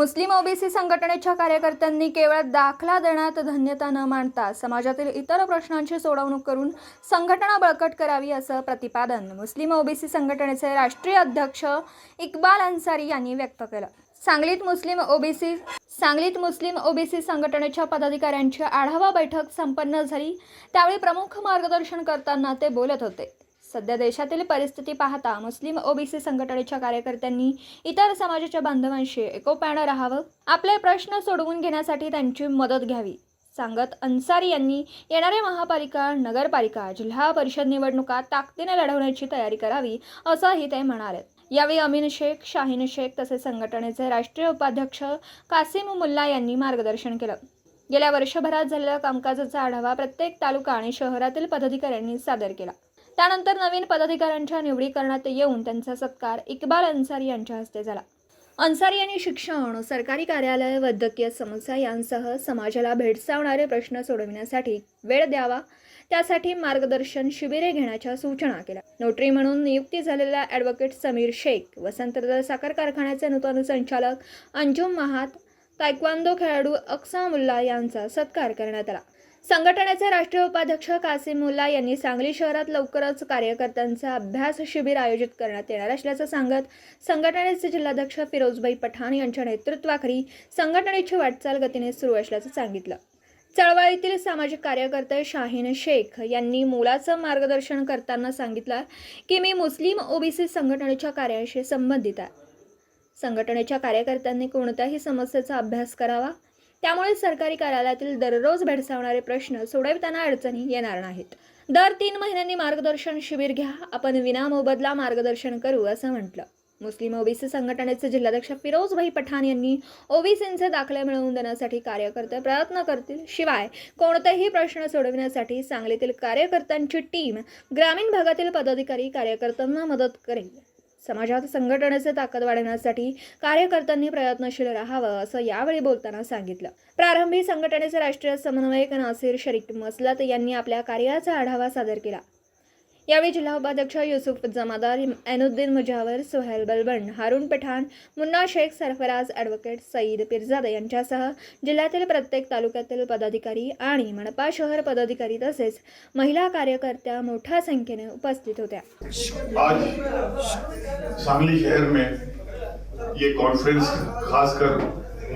मुस्लिम OBC संघटनेच्या कार्यकर्त्यांनी केवळ दाखला देण्यात धन्यता न मानता समाजातील इतर प्रश्नांची सोडवणूक करून संघटना बळकट करावी असं प्रतिपादन मुस्लिम ओबीसी संघटनेचे राष्ट्रीय अध्यक्ष इक्बाल अन्सारी यांनी व्यक्त केलं. सांगलीत मुस्लिम ओबीसी सांगलीत मुस्लिम ओबीसी संघटनेच्या पदाधिकाऱ्यांची आढावा बैठक संपन्न झाली. त्यावेळी प्रमुख मार्गदर्शन करताना ते बोलत होते. सध्या देशातील परिस्थिती पाहता मुस्लिम ओबीसी संघटनेच्या कार्यकर्त्यांनी इतर समाजाच्या बांधवांशी एकोप्यानं राहावं आपले प्रश्न सोडवून घेण्यासाठी त्यांची मदत घ्यावी सांगत अन्सारी यांनी येणाऱ्या महापालिका नगरपालिका जिल्हा परिषद निवडणुका ताकदीने लढवण्याची तयारी करावी असंही ते म्हणाले. यावेळी अमीन शेख शाहीन शेख तसेच संघटनेचे राष्ट्रीय उपाध्यक्ष कासिम मुल्ला यांनी मार्गदर्शन केलं. गेल्या वर्षभरात झालेल्या कामकाजाचा आढावा प्रत्येक तालुका आणि शहरातील पदाधिकाऱ्यांनी सादर केला. त्यानंतर नवीन पदाधिकाऱ्यांच्या निवडी करण्यात येऊन त्यांचा सत्कार इक्बाल अन्सारी यांच्या हस्ते झाला. अन्सारी यांनी शिक्षण सरकारी कार्यालय वैद्यकीय समस्या यांसह समाजाला भेडसावणारे प्रश्न सोडविण्यासाठी वेळ द्यावा त्यासाठी मार्गदर्शन शिबिरे घेण्याच्या सूचना केल्या. नोटरी म्हणून नियुक्ती झालेल्या ॲडव्होकेट समीर शेख वसंतदार साखर कारखान्याचे नूतन संचालक अंजुम महात तायक्वांदो खेळाडू अक्सा मुल्ला यांचा सत्कार करण्यात आला. संघटनेचे राष्ट्रीय उपाध्यक्ष कासिमुल्ला यांनी सांगली शहरात लवकरच कार्यकर्त्यांचा अभ्यास शिबिर आयोजित करण्यात येणार असल्याचं सांगत संघटनेचे जिल्हाध्यक्ष फिरोजबाई पठाण यांच्या नेतृत्वाखाली संघटनेची वाटचाल गतीने सुरू असल्याचं सांगितलं. चळवळीतील सामाजिक कार्यकर्ते शाहीन शेख यांनी मोलाचं मार्गदर्शन करताना सांगितलं की मी मुस्लिम ओबीसी संघटनेच्या कार्याशी संबंधित आहे. संघटनेच्या कार्यकर्त्यांनी कोणत्याही समस्येचा अभ्यास करावा? त्यामुळे सरकारी कार्यालयातील दररोज भेडसावणारे प्रश्न सोडविताना अडचणी येणार नाहीत. दर तीन महिन्यांनी मार्गदर्शन शिबिर घ्या. आपण विनामोबदला मार्गदर्शन करू असं म्हटलं. मुस्लिम ओबीसी संघटनेचे जिल्हाध्यक्ष फिरोजभाई पठाण यांनी ओबीसींचे दाखले मिळवून देण्यासाठी कार्यकर्ते प्रयत्न करतील. शिवाय कोणतेही प्रश्न सोडविण्यासाठी सांगलीतील कार्यकर्त्यांची टीम ग्रामीण भागातील पदाधिकारी कार्यकर्त्यांना मदत करेल. समाजात संघटनेचे ताकद वाढवण्यासाठी कार्यकर्त्यांनी प्रयत्नशील राहावं असं यावेळी बोलताना सांगितलं. प्रारंभी संघटनेचे राष्ट्रीय समन्वयक नासिर शरीफ मसलत यांनी आपल्या कार्याचा आढावा सादर केला. यावेळी जिल्हा उपाध्यक्ष युसुफ जमादार ऐनुद्दीन मुजावर सुहेल बलबन हारून पठाण मुन्ना शेख सरफराज ॲडव्होकेट सईद पिरजादे यांच्यासह जिल्ह्यातील प्रत्येक तालुक्यातील पदाधिकारी आणि मनपा शहर पदाधिकारी तसेच महिला कार्यकर्त्या मोठ्या संख्येने उपस्थित होत्या. आज सांगली शहर में ये कॉन्फ्रेंस खासकर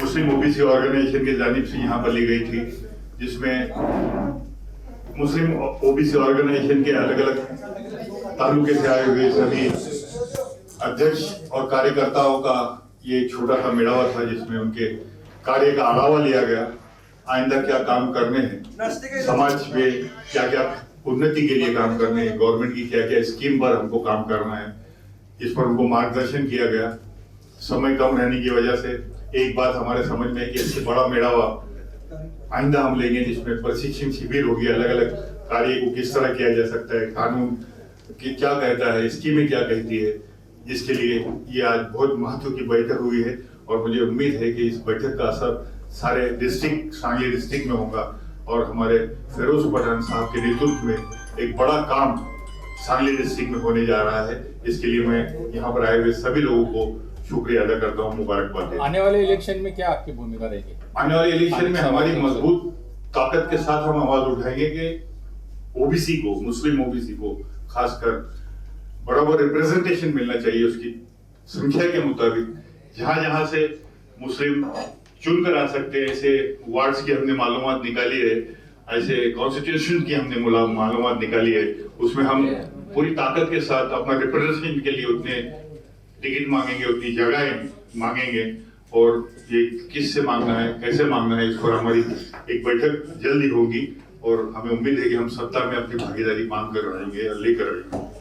मुस्लिम ओबीसी ऑर्गेनाइजेशन के जानिब से यहाँ पर ली गई थी जिसमें मुस्लिम ओबीसी ऑर्गेनाइजेशन के अलग अलग तालुके से आए हुए सभी अध्यक्ष और कार्यकर्ताओं का ये छोटा सा मेड़ावा था जिसमें उनके कार्य का आढ़ावा लिया गया। आइंदा क्या काम करने हैं? समाज में क्या क्या उन्नति के लिए काम करने हैं? गवर्नमेंट की क्या क्या स्कीम पर हमको काम करना है? इस पर उनको मार्गदर्शन किया गया। समय कम रहने की वजह से एक बात हमारे समझ में कि इससे बड़ा मेड़ावा आइंदा हम लेंगे जिसमें प्रशिक्षण शिविर होगी अलग अलग कार्य को किस तरह किया जा सकता है, कानून की क्या कहता है स्कीमें क्या कहती है, जिसके लिए ये आज बहुत महत्व की बैठक हुई है और मुझे उम्मीद है कि इस बैठक का असर सारे डिस्ट्रिक्ट सांगली डिस्ट्रिक्ट में होगा और हमारे फिरोज पठान साहब के नेतृत्व में एक बड़ा काम सांगली डिस्ट्रिक्ट में होने जा रहा है। इसके लिए मैं यहाँ पर आए हुए सभी लोगों को शुक्रिया अदा करता हूँ मुबारकबाद आने वाले इलेक्शन में क्या आपकी भूमिका रहेगी? आने वाले इलेक्शन में हमारी मज़बूत ताकत के साथ हम आवाज़ उठाएँगे कि ओबीसी को मुस्लिम ओबीसी को खासकर बराबर रिप्रेजेंटेशन मिलना चाहिए उसकी संख्या के मुताबिक। जहाँ जहाँ से मुस्लिम चुनकर आ सकते हैं ऐसे वार्ड्स की हमने मालूम निकाली है ऐसे कॉन्स्टिट्यूशन की हमने मालूम निकाली है उसमें हम पूरी ताकत के साथ अपना रिप्रेजेंटेशन के लिए उतने टिकट मांगेंगे, उतनी जगह मांगेंगे और ये किस से मांगना है, कैसे मांगना है, इस पर हमारी एक बैठक जल्दी होगी और हमें उम्मीद है कि हम सत्ता में अपनी भागीदारी मांग कर रहेंगे लेकर रहेंगे